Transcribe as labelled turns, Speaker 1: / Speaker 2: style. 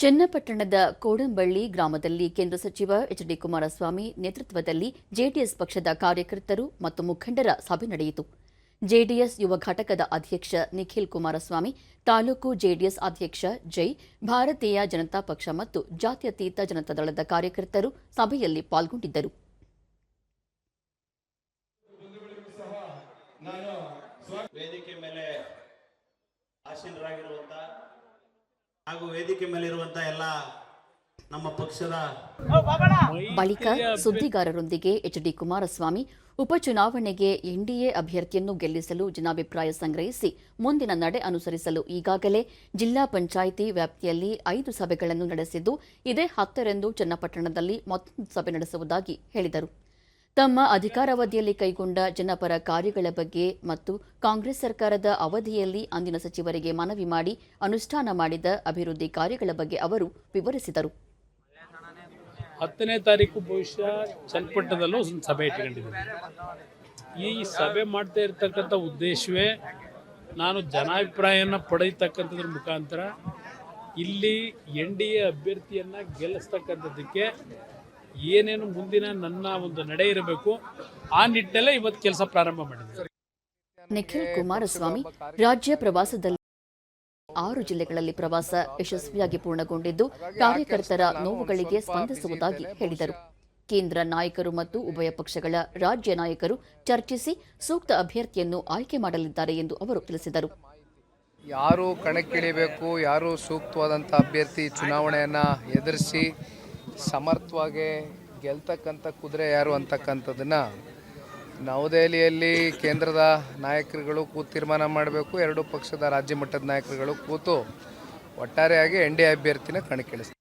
Speaker 1: ಚನ್ನಪಟ್ಟಣದ ಕೋಡಂಬಳ್ಳಿ ಗ್ರಾಮದಲ್ಲಿ ಕೇಂದ್ರ ಸಚಿವ ಎಚ್ ಡಿ ಕುಮಾರಸ್ವಾಮಿ ನೇತೃತ್ವದಲ್ಲಿ ಜೆಡಿಎಸ್ ಪಕ್ಷದ ಕಾರ್ಯಕರ್ತರು ಮತ್ತು ಮುಖಂಡರ ಸಭೆ ನಡೆಯಿತು. ಜೆಡಿಎಸ್ ಯುವ ಘಟಕದ ಅಧ್ಯಕ್ಷ ನಿಖಿಲ್ ಕುಮಾರಸ್ವಾಮಿ, ತಾಲೂಕು ಜೆಡಿಎಸ್ ಅಧ್ಯಕ್ಷ ಜೈ, ಭಾರತೀಯ ಜನತಾ ಪಕ್ಷ ಮತ್ತು ಜಾತ್ಯತೀತ ಜನತಾದಳದ ಕಾರ್ಯಕರ್ತರು ಸಭೆಯಲ್ಲಿ ಪಾಲ್ಗೊಂಡಿದ್ದರು.
Speaker 2: ವೇದಿಕೆ ಮೇಲೆ ಹಾಗೂ ವೇದಿಕೆ ಮೇಲೆ ಇರುವಂತ ಎಲ್ಲ ನಮ್ಮ ಪಕ್ಷದ
Speaker 1: ಬಳಿಕ ಸುದ್ದಿಗಾರರೊಂದಿಗೆ ಎಚ್ ಡಿ ಕುಮಾರಸ್ವಾಮಿ, ಉಪಚುನಾವಣೆಗೆ ಎನ್ಡಿಎ ಅಭ್ಯರ್ಥಿಯನ್ನು ಗೆಲ್ಲಿಸಲು ಜನಾಭಿಪ್ರಾಯ ಸಂಗ್ರಹಿಸಿ ಮುಂದಿನ ನಡೆ ಅನುಸರಿಸಲು ಈಗಾಗಲೇ ಜಿಲ್ಲಾ ಪಂಚಾಯಿತಿ ವ್ಯಾಪ್ತಿಯಲ್ಲಿ ಐದು ಸಭೆಗಳನ್ನು ನಡೆಸಿದ್ದು, ಇದೇ ಹತ್ತರಂದು ಚನ್ನಪಟ್ಟಣದಲ್ಲಿ ಮತ್ತೊಂದು ಸಭೆ ನಡೆಸುವುದಾಗಿ ಹೇಳಿದರು. ತಮ್ಮ ಅಧಿಕಾರಾವಧಿಯಲ್ಲಿ ಕೈಗೊಂಡ ಜನಪರ ಕಾರ್ಯಗಳ ಬಗ್ಗೆ ಮತ್ತು ಕಾಂಗ್ರೆಸ್ ಸರ್ಕಾರದ ಅವಧಿಯಲ್ಲಿ ಅಂದಿನ ಸಚಿವರಿಗೆ ಮನವಿ ಮಾಡಿ ಅನುಷ್ಠಾನ ಮಾಡಿದ ಅಭಿವೃದ್ಧಿ ಕಾರ್ಯಗಳ ಬಗ್ಗೆ ಅವರು ವಿವರಿಸಿದರು.
Speaker 3: ಹತ್ತನೇ ತಾರೀಕು ಬಹುಶಃ ಚನ್ನಪಟ್ಟಣದಲ್ಲೂ ಸಭೆ ಇಟ್ಕೊಂಡಿದ್ದೀನಿ. ಈ ಸಭೆ ಮಾಡ್ತಾ ಇರತಕ್ಕಂಥ ಉದ್ದೇಶವೇ ನಾನು ಜನಾಭಿಪ್ರಾಯನ ಪಡೆಯತಕ್ಕಂಥದ್ರ ಮುಖಾಂತರ ಇಲ್ಲಿ ಎನ್ ಡಿ ಎ ಅಭ್ಯರ್ಥಿಯನ್ನು ಗೆಲ್ಲಿಸ್ತಕ್ಕಂಥದ್ದಕ್ಕೆ ಏನೇನು ಮುಂದಿನ ನನ್ನ ಒಂದು ನಡೆ ಇರಬೇಕು ಆ ನಿಟ್ಟಲ್ಲೇ ಇವತ್ತು ಕೆಲಸ ಪ್ರಾರಂಭ ಮಾಡಿದ್ದೀನಿ
Speaker 1: ನಿಖಿಲ್ ಕುಮಾರಸ್ವಾಮಿ ರಾಜ್ಯ ಪ್ರವಾಸದಲ್ಲಿ ಆರು ಜಿಲ್ಲೆಗಳಲ್ಲಿ ಪ್ರವಾಸ ಯಶಸ್ವಿಯಾಗಿ ಪೂರ್ಣಗೊಂಡಿದ್ದು ಕಾರ್ಯಕರ್ತರ ನೋವುಗಳಿಗೆ ಸ್ಪಂದಿಸುವುದಾಗಿ ಹೇಳಿದರು. ಕೇಂದ್ರ ನಾಯಕರು ಮತ್ತು ಉಭಯ ಪಕ್ಷಗಳ ರಾಜ್ಯ ನಾಯಕರು ಚರ್ಚಿಸಿ ಸೂಕ್ತ ಅಭ್ಯರ್ಥಿಯನ್ನು ಆಯ್ಕೆ ಮಾಡಲಿದ್ದಾರೆ ಎಂದು ಅವರು ತಿಳಿಸಿದರು.
Speaker 4: ಯಾರು ಕಣಕ್ಕಿಳಿಬೇಕು ಯಾರು ಸೂಕ್ತವಾದಂಥ ಅಭ್ಯರ್ಥಿ ಚುನಾವಣೆಯನ್ನು ಎದುರಿಸಿ ಸಮರ್ಥವಾಗಿ ಗೆಲ್ತಕ್ಕಂಥ ಕುದುರೆ ಯಾರು ಅಂತಕ್ಕಂಥದ್ದನ್ನು ನವದೆಹಲಿಯಲ್ಲಿ ಕೇಂದ್ರದ ನಾಯಕರುಗಳು ಕೂತು ತೀರ್ಮಾನ ಮಾಡಬೇಕು, ಎರಡೂ ಪಕ್ಷದ ರಾಜ್ಯ ಮಟ್ಟದ ನಾಯಕರುಗಳು ಕೂತು ಒಟ್ಟಾರೆಯಾಗಿ ಎನ್ ಡಿ ಎ ಅಭ್ಯರ್ಥಿನ ಕಣಕ್ಕಿಳಿಸ್ತಾರೆ.